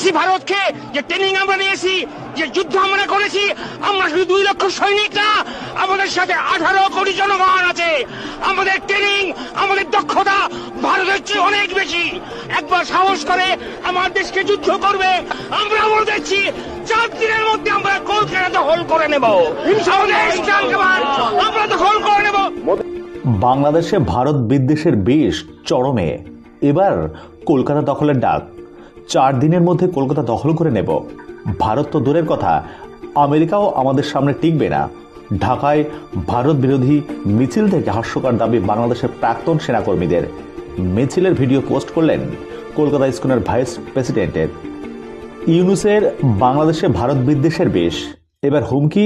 বলেছি ভারতকে যে ট্রেনিং আমরা নিয়েছি যে যুদ্ধ আমরা করেছি আমরা শুধু দুই লক্ষ সৈনিক না আমাদের সাথে আঠারো কোটি জনগণ আছে। আমাদের ট্রেনিং আমাদের দক্ষতা ভারতের চেয়ে অনেক বেশি। একবার সাহস করে আমার দেশকে যুদ্ধ করবে আমরা বলে দিচ্ছি চার দিনের মধ্যে আমরা কলকাতা দখল করে নেব। আমরা দখল করে নেব। বাংলাদেশে ভারত বিদ্বেষের বেশ চরমে। এবার কলকাতা দখলের ডাক। চার দিনের মধ্যে কলকাতা দখল করে নেব। ভারত তো দূরের কথা, আমেরিকাও আমাদের সামনে টিকবে না। ঢাকায় ভারত বিরোধী মিছিল থেকে হাস্যকর দাবি বাংলাদেশের প্রাক্তন সেনাকর্মীদের। মিছিলের ভিডিও পোস্ট করলেন কলকাতা স্কুলের ভাইস প্রেসিডেন্টের। ইউনুসের বাংলাদেশে ভারত বিদ্বেষের বেশ এবার হুমকি,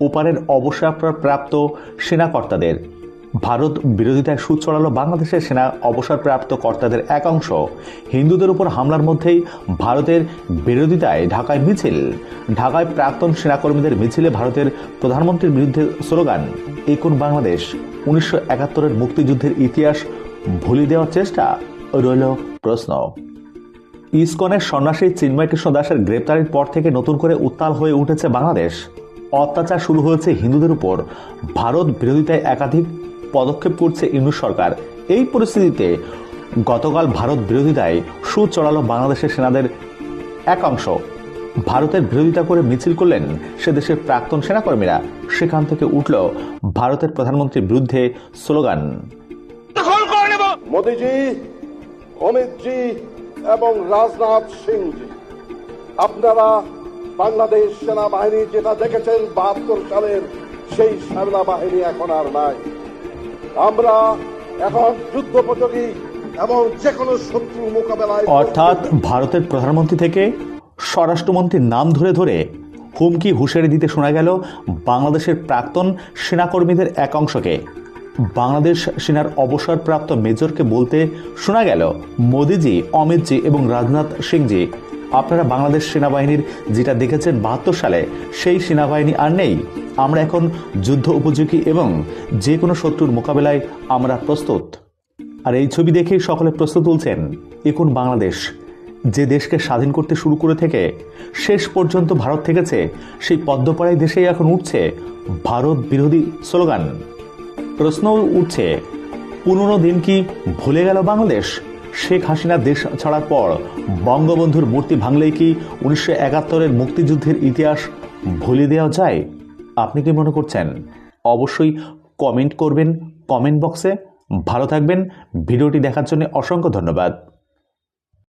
ওপারের অবসরপ্রাপ্ত সেনাকর্তাদের। ভারত বিরোধিতায় সুদ চড়ালো বাংলাদেশের সেনা অবসরপ্রাপ্ত কর্তাদের এক অংশ। হিন্দুদের উপর হামলার মধ্যেই ভারতের বিরোধিতায় ঢাকায় মিছিল। ঢাকায় প্রাক্তন সেনাকর্মীদের মিছিলে ভারতের প্রধানমন্ত্রীর বিরুদ্ধে স্লোগান এই কোন বাংলাদেশ। উনিশশো একাত্তরের মুক্তিযুদ্ধের ইতিহাস ভুলে দেওয়ার চেষ্টা রইল প্রশ্ন। ইসকনের সন্ন্যাসী চিন্ময় কৃষ্ণ দাসের গ্রেপ্তারের পর থেকে নতুন করে উত্তাল হয়ে উঠেছে বাংলাদেশ। অত্যাচার শুরু হয়েছে হিন্দুদের উপর। ভারত বিরোধিতায় একাধিক পদক্ষেপ করছে ইউনুস সরকার। এই পরিস্থিতিতে গতকাল ভারত বিরোধিতায় সুদ চড়ালো বাংলাদেশের সেনাদের এক অংশ। ভারতের বিরোধিতা করে মিছিল করলেন সে দেশের প্রাক্তন সেনাকর্মীরা। সেখান থেকে উঠল ভারতের প্রধানমন্ত্রীর বিরুদ্ধে স্লোগান। মোদিজি অমিতজি এবং রাজনাথ সিংজি আপনারা বাংলাদেশ সেনাবাহিনী যেটা দেখেছেন বাহাত্তর সালের সেই সেনাবাহিনী এখন আর নাই। আমরা এখন এবং যে কোনো শত্রু মোকাবেলায় অর্থাৎ ভারতের প্রধানমন্ত্রী থেকে স্বরাষ্ট্রমন্ত্রীর নাম ধরে ধরে হুমকি হুঁশিয়ারি দিতে শোনা গেল বাংলাদেশের প্রাক্তন সেনাকর্মীদের এক অংশকে বাংলাদেশ সেনার অবসরপ্রাপ্ত মেজরকে বলতে শোনা গেল মোদিজি অমিতজি এবং রাজনাথ সিংজি আপনারা বাংলাদেশ সেনাবাহিনীর যেটা দেখেছেন বাহাত্তর সালে, সেই সেনাবাহিনী আর নেই। আমরা এখন যুদ্ধ উপযোগী এবং যে কোনো শত্রুর মোকাবেলায় আমরা প্রস্তুত। আর এই ছবি দেখেই সকলে প্রশ্ন তুলছেন এখন বাংলাদেশ? যে দেশকে স্বাধীন করতে শুরু করে থেকে শেষ পর্যন্ত ভারত থেকেছে, সেই পদ্মপাড়ায় দেশেই এখন উঠছে ভারত বিরোধী স্লোগান। প্রশ্ন উঠছে, পুরনো দিন কি ভুলে গেল বাংলাদেশ? শেখ হাসিনা দেশ ছাড়ার পর বঙ্গবন্ধুর মূর্তি ভাঙলেই কি উনিশশো একাত্তরের মুক্তিযুদ্ধের ইতিহাস ভুলে দেওয়া যায়? আপনি কি মনে করছেন? অবশ্যই কমেন্ট করবেন, কমেন্ট বক্সে। ভালো থাকবেন। ভিডিওটি দেখার জন্য অসংখ্য ধন্যবাদ।